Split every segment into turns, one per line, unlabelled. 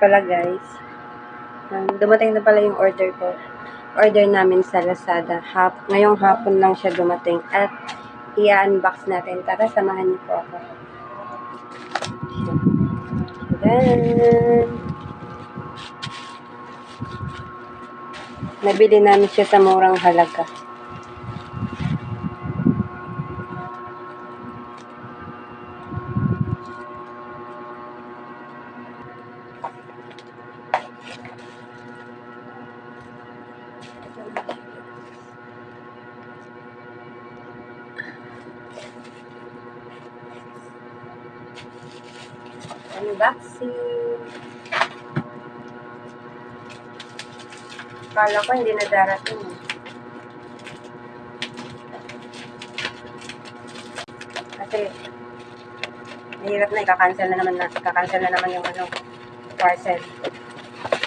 Pala guys, um, dumating na pala yung order ko. Order namin sa Lazada. Hap, ngayong hapon lang siya dumating at i-unbox natin. Tara, samahan niyo po ako. Ayan. Nabili namin siya sa murang halaga. Unboxing. Kala ko hindi na darating. eh. Kasi, mahirap na, ika-cancel na naman na, ika-cancel na naman yung ano, parcel.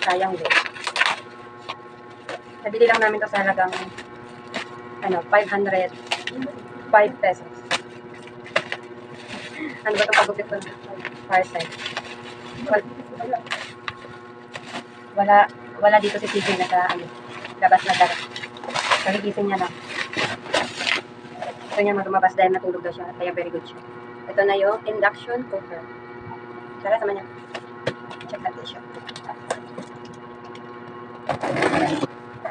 Sayang din. Nabili lang namin to sa halagang, ano, 500, 5 pesos. Ano ba itong pagupit ko na parcel? Wala, wala, dito si CJ na sa, ano, labas na dagat. Kagigising niya lang. Gusto niya lumabas dahil natulog daw siya, kaya very good siya. Ito na yung induction cooker. Tara, sama niya. Check natin siya.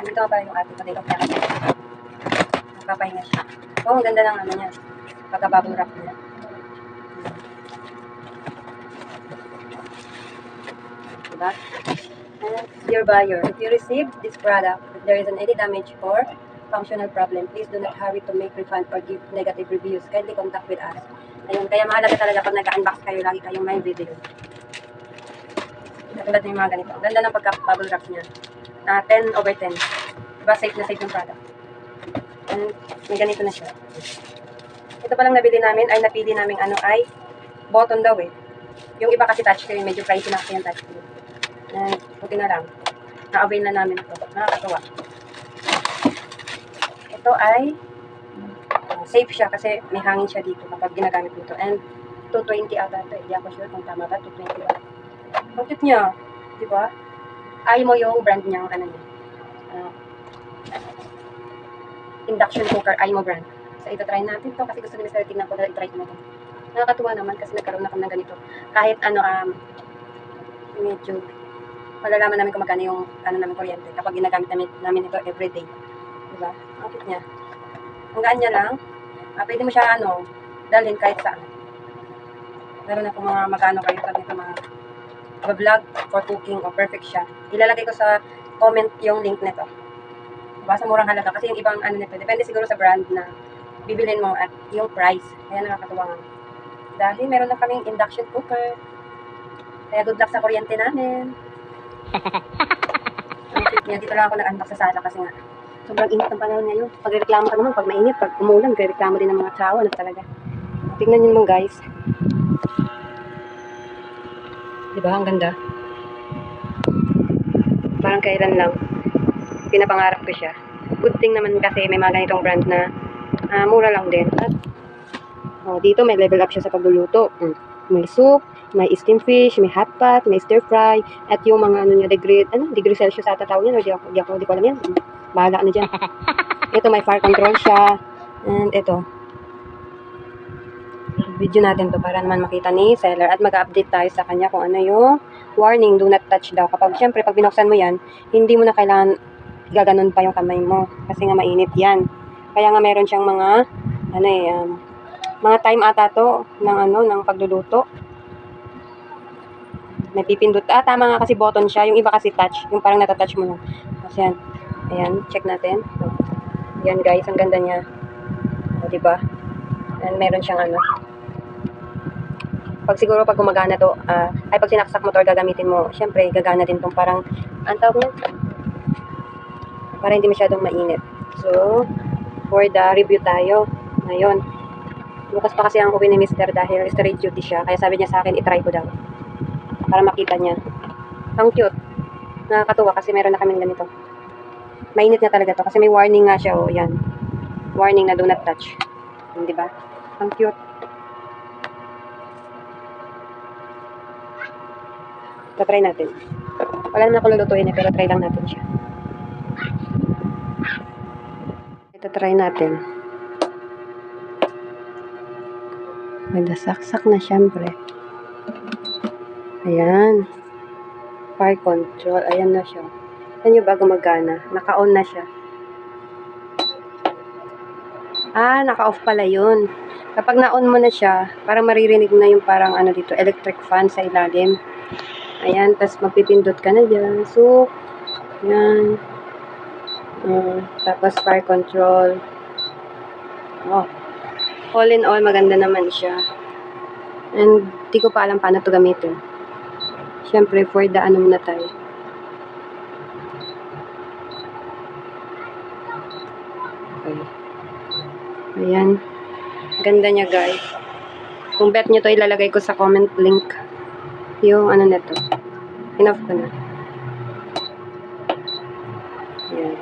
Dito nga pala yung ating kaya kasi nagpapahinga siya. Oh, ang ganda ng ano niya. Pagka-bubble wrap niya. And dear buyer, if you receive this product, if there is an any damage or functional problem, please do not hurry to make refund or give negative reviews. Kindly contact with us. Ayun, kaya mahalaga talaga pag nag-unbox kayo, lagi kayong may video. Katulad ng mga ganito. Ganda ng pagka-bubble wrap niya. Ah, 10 over 10. Diba, safe na safe yung product. And may ganito na siya. Ito palang nabili namin, ay napili namin ano ay button daw eh. Yung iba kasi touchscreen, medyo pricey na kasi yung touchscreen. And buti na lang. Na-avail na namin ito. Nakakatuwa. Ito ay uh, safe siya kasi may hangin siya dito kapag ginagamit nito. And 220 ata ito. Hindi ako sure kung tama ba. 220 ba. Ang cute niya. Di ba? Ay mo yung brand niyang ano niya. Uh, induction cooker. Ay mo brand. So ito try natin to kasi gusto ni Mr. Tignan ko na i-try na to. Nakakatuwa naman kasi nagkaroon ako ng ganito. Kahit ano, um, medyo malalaman namin kung magkano yung ano namin kuryente kapag ginagamit namin, namin ito everyday. Diba? Ang cute niya. Ang gaan niya lang. Ah, pwede mo siya ano, dalhin kahit saan. Meron na kung mga magkano kayo sabi ko mga vlog for cooking o perfect siya. Ilalagay ko sa comment yung link nito. Diba? Sa murang halaga. Kasi yung ibang ano nito, depende siguro sa brand na bibilin mo at yung price. Kaya nakakatuwa nga. Dahil meron na kaming induction cooker. Kaya good luck sa kuryente namin. Niya. Dito lang ako nag-unbox sa sala kasi nga sobrang init ng panahon ngayon. Pag reklamo ka naman, pag mainit, pag umulan, kaya reklamo din ng mga tao. Ano talaga. Tingnan niyo naman guys. Diba? Ang ganda. Parang kailan lang. Pinapangarap ko siya. Good thing naman kasi may mga ganitong brand na ah, mura lang din. At oh, dito may level up siya sa pagluluto. Mm. May soup, may steam fish, may hot pot, may stir fry, at yung mga ano niya, degree, ano, degree Celsius ata tawag yan, o di ako, di ako, di ko alam yan. Bahala na dyan. ito may fire control siya. And ito. Video natin to para naman makita ni seller at mag-update tayo sa kanya kung ano yung warning, do not touch daw. Kapag syempre, pag binuksan mo yan, hindi mo na kailangan gaganon pa yung kamay mo kasi nga mainit yan. Kaya nga meron siyang mga ano eh, um, mga time ata to ng ano, ng pagluluto. May pipindot. Ah, tama nga kasi button siya. Yung iba kasi touch. Yung parang natatouch mo lang. Kasi yan. Ayan, check natin. Yan guys, ang ganda niya. O, diba? And meron siyang ano. Pag siguro pag gumagana to, ah, ay pag sinaksak mo to or gagamitin mo, syempre gagana din tong parang, ang tawag niya? Para hindi masyadong mainit. So, for the review tayo. Ngayon, bukas pa kasi ang uwi ni Mr. dahil straight duty siya. Kaya sabi niya sa akin, itry ko daw. Para makita niya. Ang cute. Nakakatuwa kasi meron na kaming ganito. Mainit niya talaga to kasi may warning nga siya. Oh, yan. Warning na do not touch. Di ba? Ang cute. Tatry natin. Wala naman ako lulutuin eh, pero try lang natin siya. Ito try natin. May nasaksak na syempre. Ayan. Fire control. Ayan na siya. Ayan yung bago magana. Naka-on na siya. Ah, naka-off pala yun. Kapag na-on mo na siya, parang maririnig na yung parang ano dito, electric fan sa ilalim. Ayan, tapos magpipindot ka na dyan. So, yan. Uh, tapos fire control. Oh. All in all, maganda naman siya. And, di ko pa alam paano to gamitin. Siyempre, for the ano muna tayo. Okay. Ayan. Ganda niya, guys. Kung bet nyo to, ilalagay ko sa comment link. Yung ano nito. Enough ko na. Ayan.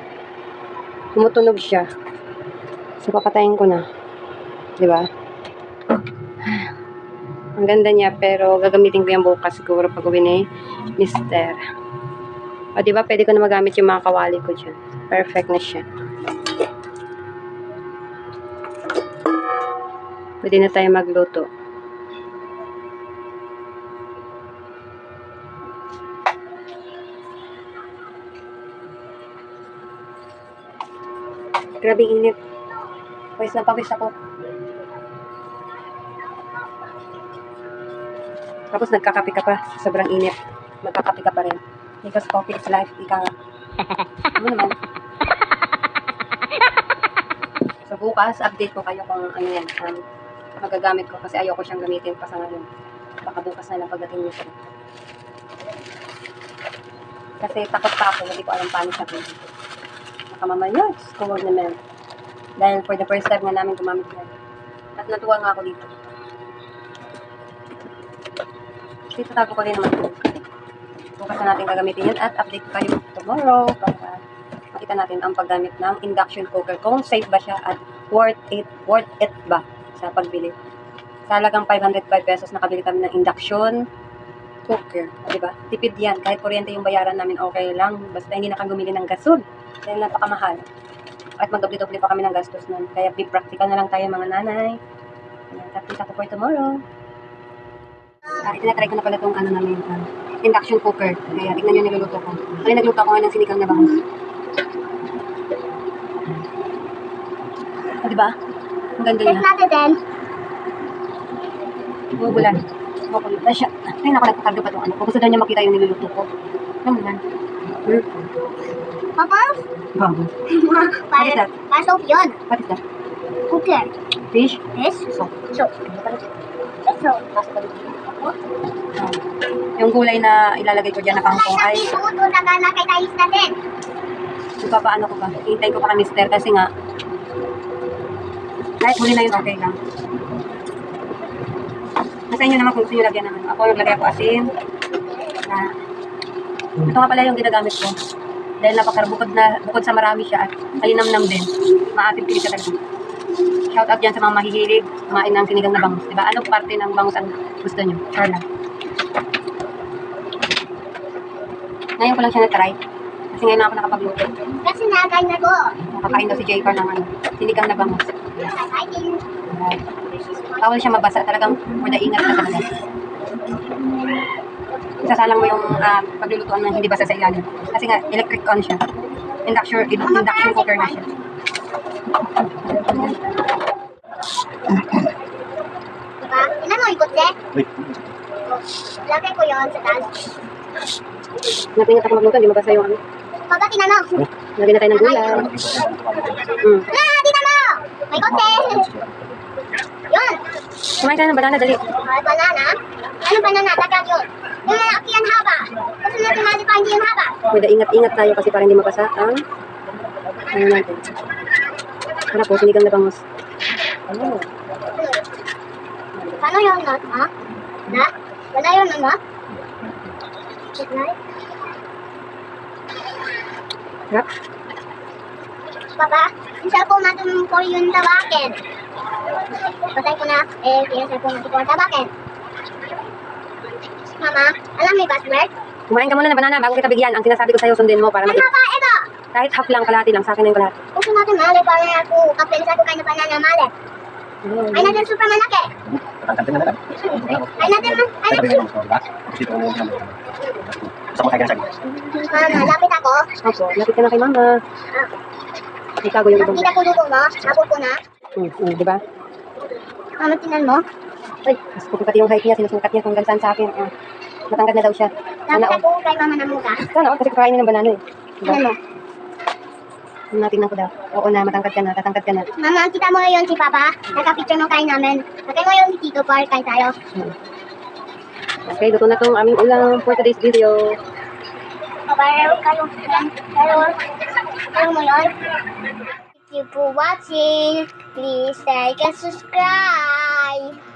Tumutunog siya. So, papatayin ko na. Di ba? Ang ganda niya, pero gagamitin ko yan bukas siguro pag uwi ni Mister. O, di ba? Pwede ko na magamit yung mga kawali ko dyan. Perfect na siya. Pwede na tayo magluto. Grabe init. Pawis na pawis ako. Tapos nagkakape ka pa. Sobrang init. Magkakape ka pa rin. Because coffee is life. Ika nga. Ano naman? So bukas, update ko kayo kung ano yan. Um, magagamit ko kasi ayoko siyang gamitin pa sa ngayon. Baka bukas na lang pagdating nito. Kasi takot pa ako. Hindi ko alam paano siya gamitin. Baka mamaya, score naman. Dahil for the first time nga namin gumamit na. At natuwa nga ako dito. Dito tago ko rin naman. Bukas na natin gagamitin yan at update kayo tomorrow para makita natin ang paggamit ng induction cooker. Kung safe ba siya at worth it, worth it ba sa pagbili. Sa halagang 505 pesos nakabili kami ng induction cooker. Di ba? Tipid yan. Kahit kuryente yung bayaran namin, okay lang. Basta hindi na kami bumili ng gasol. Dahil napakamahal. At magdobli-dobli pa kami ng gastos nun. Kaya be practical na lang tayo mga nanay. Tapos ako for tomorrow. Ah, itinatry ko na pala itong ano namin, ah, induction cooker. Kaya tignan nyo niluluto ko. Kaya nagluto ako ngayon ng sinigang na bangus. Ah, di ba? Ang ganda niya.
natin din.
Bumubulan. Bumubulan na siya. Ay, naku, nagpakarga pa itong ano ko. Gusto daw niya makita yung niluluto ko. Ano mo Hmm?
Papa?
Bago. What is that?
para soap yun.
What is that?
Cooker.
Fish?
Yes?
Soap.
Soap. Soap.
Ah. Yung gulay na ilalagay ko dyan na kangkong ay
Isuto na gana kay Thais natin.
ipapaano ko ba? Hintay ko pa kay mister kasi nga kahit huli na yun, okay lang. Nasa inyo naman kung gusto nyo lagyan ano. Ako naglagay ako asin. Na, ito nga pala yung ginagamit ko. Dahil napakarbukod na, bukod sa marami siya at malinamnam din. Maasim kilig ka talaga. Shout out dyan sa mga mahihilig, kumain ng sinigang na bangus. Diba? Anong parte ng bangus ang gusto nyo? Sure lang. Ngayon ko lang siya na-try. Kasi ngayon na ako nakapagluto.
Kasi nagay na ko.
Nakakain daw si J. Carl ng ano, sinigang na bangus.
Kakain.
Right. Bawal siya mabasa. Talagang for the ingat ka talaga. Isasalang mo yung ah, paglulutuan ng hindi basa sa ilalim. Kasi nga, electric on siya. Induction, induction cooker na siya.
Diba? Ilan mo ikot eh?
Wait.
Lagay ko yon sa taas.
Napingat ako magluto, hindi mabasa yung ano.
Pagka tinanong.
Lagyan na tayo ng gulay. Mm.
Ah, tita mo! May kotse! Yun!
Kumain na ng banana, dali.
Ah, banana? Ano banana? Dagat yun. Yung malaki ang haba. Kasi na tinali pa hindi yung haba.
Pwede ingat-ingat tayo kasi para hindi mabasa ang ano natin. Para po, sinigang na bangus. Oh.
Paano yun, not, ha? Na? Wala yun, ano? Signal?
Sarap.
Papa, yung cellphone natin po yung tabakin. Patay ko na, eh, yung cellphone natin po yung tabakin. Mama, alam mo yung password?
Kumain ka muna ng banana bago kita bigyan. Ang sinasabi ko sa'yo, sundin mo para
Ano
mag-
ba? Ito!
Kahit half lang, kalahati lang. Sa akin na yung kalahati.
Gusto natin mali para ako kapin sa ko kain na banana mali. Ay natin super malaki.
Matangkad na lang.
Ay natin, ay
Ito
natin.
Gusto mo kaya sa
Mama, lapit ako.
Opo, lapit ka na kay mama. Ikago yung ibang.
Makita ko dugo mo. Abo ko na.
Mm, mm, di ba?
Mama, tinan mo.
Ay, mas pati yung height niya, sinusukat niya kung hanggang saan sa akin. Ah, matangkad na daw siya.
Lapit ako kay mama ng mukha.
Sana all, kasi kakain niya ng banana eh. Diba?
Tinan mo.
Natingnan ko daw. Oo na, matangkad ka na, tatangkad ka na.
Mama, kita mo ngayon si Papa. Naka-picture ng kain namin. Nakay mo yung si Tito Par, kain tayo.
Mm. Okay, luto na tong aming ulam for today's video.
Papareho kayo. Pero, ano mo yun? Thank you for watching. Please like and subscribe.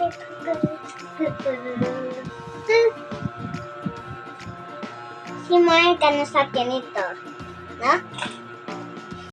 Si Mark, ano sa akin ito? No?